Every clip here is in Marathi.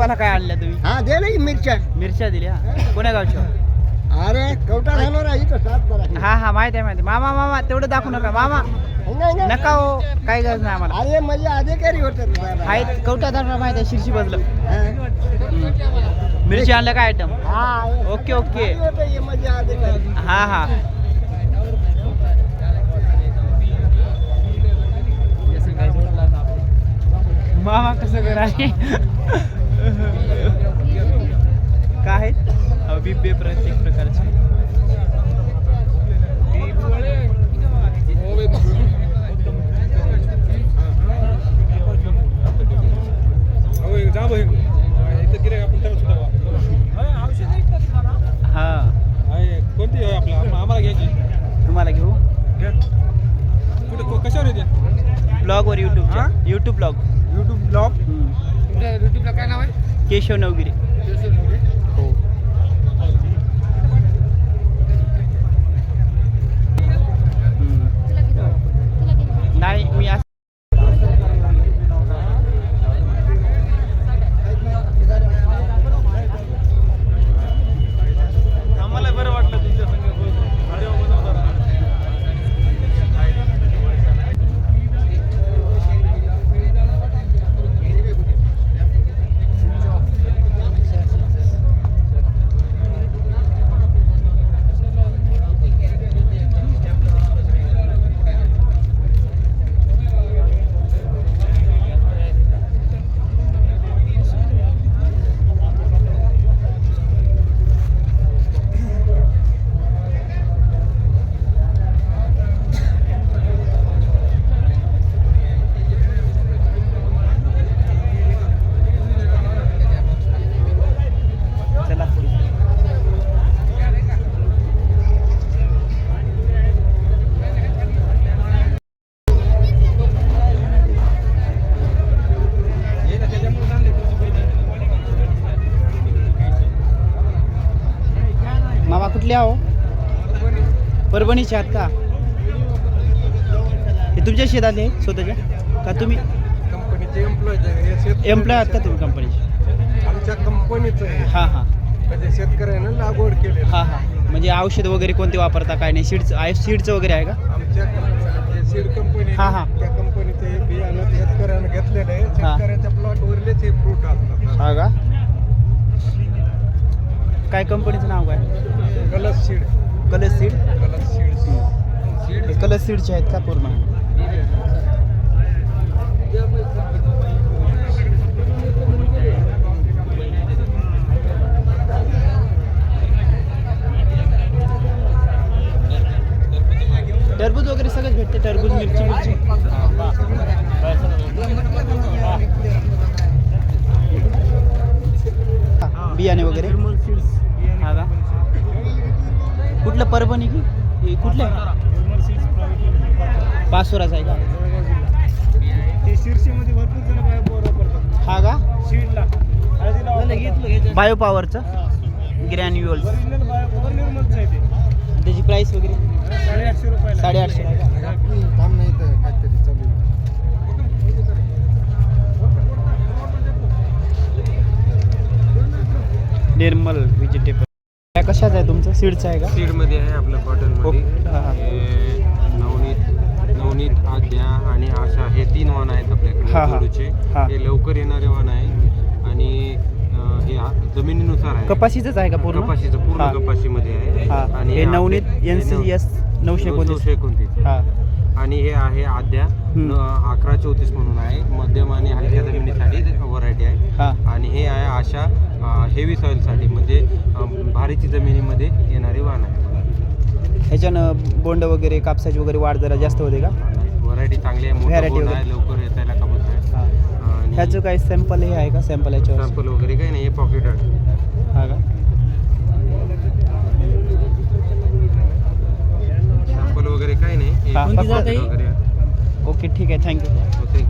भाजीपाला काय आणल्या तुम्ही? हा दे नाही मिरच्या. मिरच्या दिल्या? कोण्या गावच्या? अरे कवटा झालो ना इथं सात करा हा हा माहिती आहे माहिती. मामा मामा तेवढं दाखवू नका. मामा नाही नाही नका हो काही गरज नाही आम्हाला. अरे म्हणजे अधिकारी होते आहेत कवटा धरणं माहिती आहे शिरशी बसलं हा. मिरची आणलं काय आयटम हा ओके ओके. म्हणजे अधिकारी. हा हा. मामा कसं कर आहे काय बिबे प्रत्येक प्रकारचे हा कोणती आहे आपला आम- आम्हाला घ्यायची तुम्हाला घेऊ कुठे कशावर येते ब्लॉगवर युट्यूबच्या युट्यूब ब्लॉग युट्यूब ब्लॉग युट्यूबला काय नाव आहे? केशव नवगिरी कुठले आहो परभणीचे आहात का? हे तुमच्या शेतात आहे स्वतःच्या का तुम्ही? कंपनीचे एम्प्लॉय एम्प्लॉय आहात का तुम्ही कंपनीचे आमच्या कंपनीचं हां हां. म्हणजे शेतकऱ्यानं लागवड केली हां हां. म्हणजे औषध वगैरे कोणते वापरता काय नाही? सीडचं आहे सीडचं वगैरे आहे का? आमच्या सीड कंपनी हा, हा. त्या कंपनीचे हे बियाणं शेतकऱ्यानं घेतलेलं आहे. हा. शेतकऱ्याच्या प्लॉटवरलेच हे फ्रूट असतात. हा का? काय कंपनीचं नाव काय? Kalash seed. Colour seed? Kalash seed. Seed. Colour सीडचे आहेत का पूर्ण? टरबूज वगैरे सगळंच भेटते टरबूज मिरची मिरची बियाणे वगैरे हा का कुठलं परभणी की हे कुठलं? पाचोराच आहे का? हा का? बायो पॉवरचं ग्रॅन्युअल्स ते. त्याची प्राइस वगैरे? साडेआठशे निर्मल व्हेजिटेबल काय कशाचं आहे तुमचं? सीडचं आहे का? सीडमध्ये आहे हा. हे. नवनीत नवनीत आद्या आणि आशा हे तीन वाण आहेत आपल्याकडे हा, हा. हा. हे लवकर येणारे वाण आहे. आणि अं, हे आ- जमिनीनुसार आहे. कपाशीचंच आहे का पूर्ण? कपाशीचं पूर्ण हा. कपाशीमध्ये आहे. हा. आणि हे आपले- नवनीत हे एन नव- सी एस नऊशे एकोणतीस. नऊशे एकोणतीस. हा. आणि हे आहे आद्या. अकरा चौतीस म्हणून आहे. मध्यम आणि हलक्या जमिनीसाठी व्हरायटी आहे. हा. आणि हे आहे आशा हेवी सॉईलसाठी म्हणजे भारीची जमिनीमध्ये येणारी वाण आहे. ह्याच्यानं बोंड वगैरे कापसाची वगैरे वाढ जरा जास्त होते का? व्हरायटी चांगली आहे. आहे लवकर येतायला कापत आहे. हा. ह्याचं काही सॅम्पल हे आहे का सॅम्पल ह्याच्यावर सॅम्पल वगैरे काही नाही हे पॉकेट आहे हा का सॅम्पल वगैरे काही नाही. हे हा, फक्त- वगैरे. ओके ठीक आहे. Thank you. खतं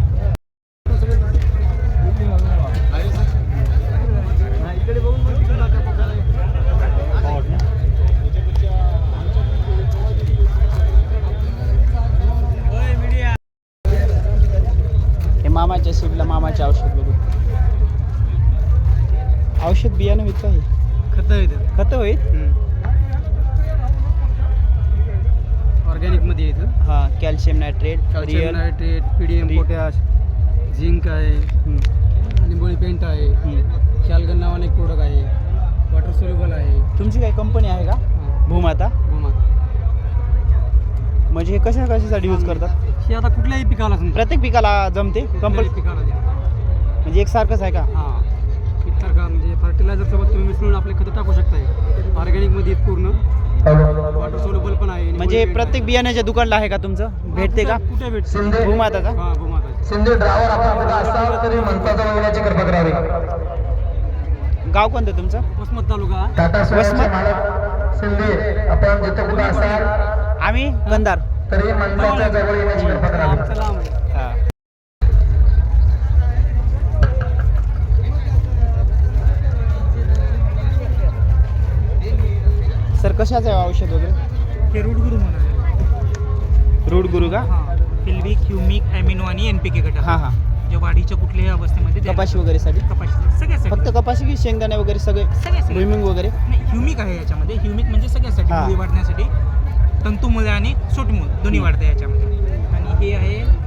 calcium nitrate P D M potash zinc आहे निंबोळी पेंट आहे. कॅलगन नावाने एक प्रोडक्ट आहे. वॉटर सोल्युबल आहे. तुमची काही कंपनी आहे का. भूमाता? गोमाता. म्हणजे हे कशा कशासाठी यूज करतात? हे आता कुठल्याही पिकाला समजा. प्रत्येक पिकाला जमते? कंपल कुठल्याही पिकाला द्या म्हणजे एकसारखंच आहे का? हां. इतर का म्हणजे फर्टिलायझर सोबत तुम्ही मिसळून आपले खतं टाकू शकताय. ऑर्गॅनिकमध्ये पूर्ण. म्हणजे प्रत्येक बियाण्याच्या दुकानला आहे का तुमचं. भेटते का? कुठे- भेटते? हां सिंधू तरी कृपा करावी गाव कोणतं तुमचं? वसमत तालुका. टाटा सोन्याचे वसमत? मालक सिंधी आपण जिथं कुठं असाल आम्ही कंदार तरी मनपाच्या जवळ येण्याची कृपा करावी आमचं लांब आहे. हां. सर कशाचं आहे औषध वगैरे? हे रूट गुरु म्हणून रूट गुरु का? हां. फिल्विक ह्युमिक ॲमिनो आणि एन पी के घटक. हां हां. जे वाढीच्या कुठल्याही अवस्थेमध्ये द्यायला कपाशी वगैरेसाठी कपाशी. सगळ्यासाठी फक्त कपाशी की शेंगदाणे वगैरे सगळे? सगळ्यासाठी भुईमुंग वगैरे? नाही ह्युमिक आहे याच्यामध्ये. ह्युमिक म्हणजे सगळ्यासाठी हां. मुळी वाढण्यासाठी तंतुमुळे आणि सोटमूळ दोन्ही. वाढतं याच्यामध्ये. आणि हे आहे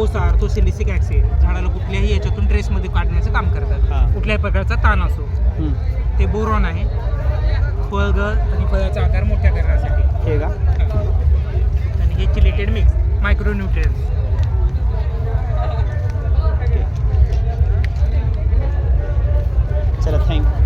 ओसार तो सिलिसिक ॲसिड झाडाला कुठल्याही याच्यातून ट्रेसमध्ये काढण्याचं काम हां. करतात कुठल्याही प्रकारचा ताण असो. हम्म. ते बोरॉन आहे. आणि फळाचा आकार मोठ्या करण्यासाठी. हे का? आणि हे चिलेटेड मिक्स मायक्रोन्युट्रियन्स चला थँक्यू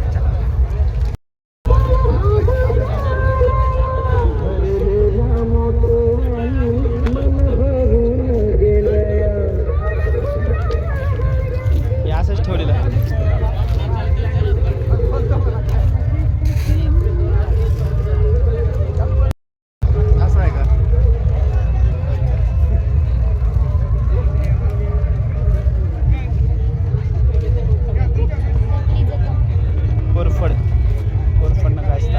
कोरफड कोरफडनं काय असतं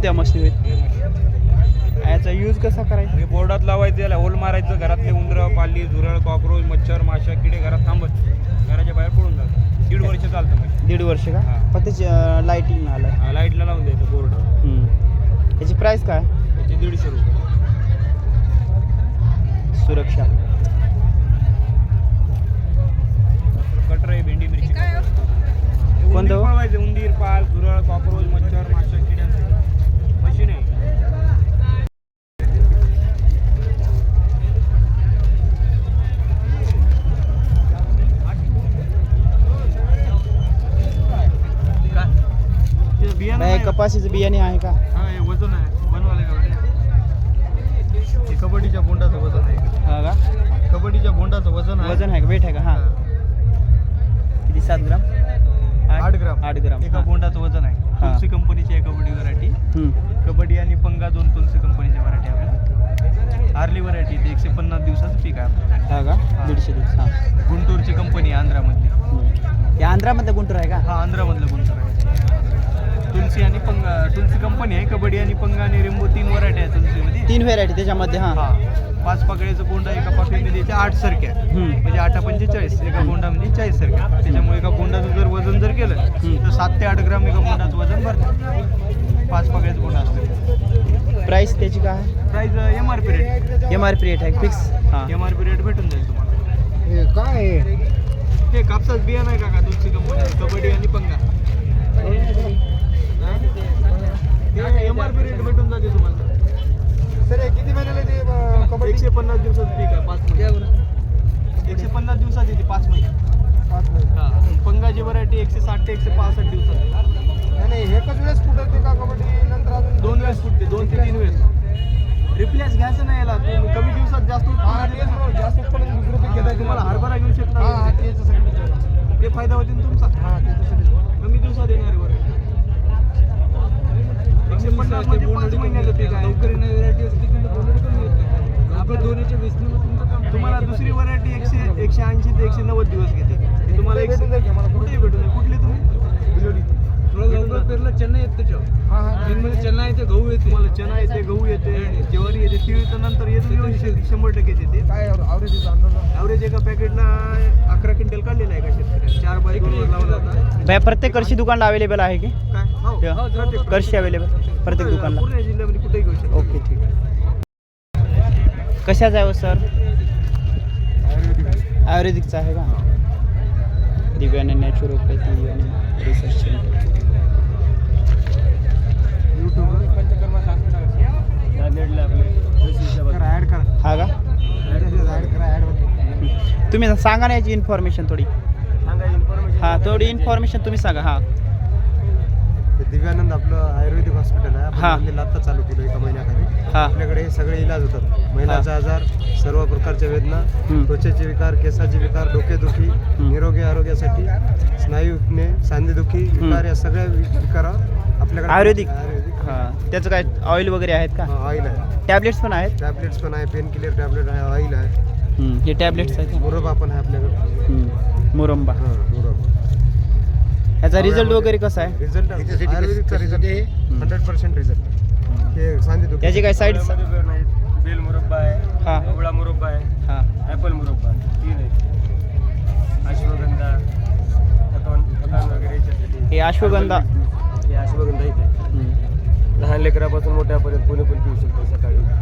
कोणत्या मशनी होईल याचा यूज कसा करायचा? हे बोर्डात लावायचं याला होल मारायचं घरातले उंदरं पाली झुरळ कॉक्रोच मच्छर माशा किडे घरात थांबत. घराच्या बाहेर पडून जातात दीड वर्ष चालतं दीड वर्ष का. फक्त लाईटिंग आलं लाईटला लावून द्यायचं बोर्ड. हम्म. याची प्राइस काय? त्याचे दीडशे रुपये. सुरक्षा. कटर आहे भेंडी मिरची. कोणतं कोणतं? हो? उंदीर पाल झुरळ कॉक्रोच मच्छर माशा बियाणं नाही. कपाशीचं बियाणे आहे का? हा हे वजन आहे. बनवाले का कबड्डीच्या बोंडाचं वजन आहे. हा का? कबड्डीच्या बोंडाचं वजन वजन आहे का? वेट आहे का? हा. किती? सात ग्राम? आठ ग्राम. आठ ग्राम. एका. बोंडाचं वजन आहे. तुलसी कंपनीची आहे कबड्डी व्हरायटी. कबड्डी आणि पंगा दोन तुलसी कंपनीच्या व्हरायटी आपल्या आर्ली व्हरायटी ते एकशे पन्नास दिवसाचं पीक आहे. हा का. दीडशे दिवस. हा. गुंटूरची कंपनी आहे आंध्रामधली. हे आंध्रामधलं गुंटूर आहे का? हा आंध्रामधलं गुंटूर आहे. तुलसी आणि पंगा तुलसी कंपनी आहे कबड्डी आणि पंगा आणि रेम्बो तीन व्हरायटी आहे तुलसीमध्ये. तीन व्हेरायटी त्याच्यामध्ये हा. हा. पाच पकड्याचं बोंडा एका पाकळीमध्ये द्यायच्या आठ सरक्या. हम्म. म्हणजे आठा पंचेचाळीस एका बोंडामध्ये चाळीस सरक्या. त्याच्यामुळे एका बोंडाचं जर वजन जर केलं तर सात ते आठ ग्राम एका बोंडाचं वजन भरतं. पाच पकड्याचं बोंडा असतं. प्राईस त्याची काय? आहे price M R P rate M R P rate आहे फिक्स हां. एम आर पी रेट भेटून जाईल तुम्हाला. काय हे कापसाच बिया नाही काका तुमची कंपनी आहे कबड्डी आणि पंगा. एम आर पी रेट भेटून जाते तुम्हाला. सर किती महिन्याला ते कबड्डी? एकशे पन्नास दिवसात पीक आहे पाच महिने. एकशे पन्नास दिवसात येते पाच महिने. पाच महिने. हा पंगाची व्हरायटी एकशे साठ ते एकशे पासष्ट दिवसात नाही, नाही एकच वेळेस फुटते का कबड्डी? नंतर अजून दोन वेळेस फुटते दोन ते तीन वेळेस. रिप्लेस घ्यायचं नाही याला तुम्ही कमी दिवसात जास्त उत्पन्न जास्त उत्पन्न दुसरं पीक तुम्हाला हरभरा घेऊ शकता. हा. ते फायदा होते ना तुमचा? हा कमी दिवसात येणारी व्हरायटी एकशे पन्नास म्हणजे पाच महिन्याचं पीक आहे व्हरायटी असते की बोंडळी कमी येते. आपल्या दोन्हीच्या वेचणीवर तुमचं काम तुम्हाला दुसरी व्हरायटी एकशे एकशे ऐंशी ते एकशे नव्वद दिवस घेते. तुम्हाला मला? कुठेही भेटून जाईल कुठले तुम्ही बिलोली थोडं पेरलं चेन्नई येत त्याच्यावर हा हा. मध्ये चेन्नई येते गहू येते. तुम्हाला चना येते गहू येते ज्वारी येते तीळ तर नंतर येते शंभर टक्के येते काय आवरेजचा अंदाज ॲव्हरेज एका पॅकेटला अकरा क्विंटल काढलेला आहे का शेतकऱ्याने? चार बाय वर लावला भैया प्रत्येक कर्षी दुकानला अवेलेबल आहे की? काय? हो. प्रत्येक- कर्षी अवेलेबल प्रत्येक पूर्ण- दुकानला. पूर्ण जिल्ह्यामध्ये कुठेही घेऊ शकतो ओके ठीक. आहे कशाचा आहे हो सर? आयुर्वेदिकचा आहे का? दिव्याने नॅचरोपॅथी आणि रिसर्च सेंटर हा का तुम्ही सांगा ना याची इन्फॉर्मेशन थोडी. हां थोडी इन्फॉर्मेशन तुम्ही सांगा हां. दिव्यानंद आपलं आयुर्वेदिक हॉस्पिटल आहे. हा. आपण आता चालू केलं एका महिन्याखाली. हां. आपल्याकडे सगळे इलाज होतात. महिलाचा आजार सर्व प्रकारच्या वेदना. त्वचेचे विकार केसाचे विकार डोकेदुखी निरोगी आरोग्यासाठी स्नायू सांधेदुखी विकार या सगळ्या विकारावर आपल्याकडे आयुर्वेदिक. हां. त्याचं काय ऑइल वगैरे आहेत का? ऑइल आहे. टॅबलेट्स पण आहेत? टॅबलेट्स पण आहे पेन किलर टॅबलेट आहे ऑइल आहे. हम्म, हे टॅबलेट्स आहेत का? मुरबा पण आहे आपल्याकडे. हम्म, मुरंबा. हां मुरबा. ह्याचा रिझल्ट वगैरे कसा आहे? रिझल्ट आयुर्वेदिकचा रिझल्ट हंड्रेड पर्सेंट रिझल्ट हे सांधेदुखी त्याची काय साईड बेल मुरब्बा आहे. हां. आवळा मुरब्बा आहे. हां. ॲपल मुरब्बा तीन आहे अश्वगंधा पतवान वगैरे याच्यासाठी. हे अश्वगंधा. हे अश्वगंधा इथे. लहान लेकरापासून मोठ्यापर्यंत कोणी पण पिऊ शकतो सकाळी.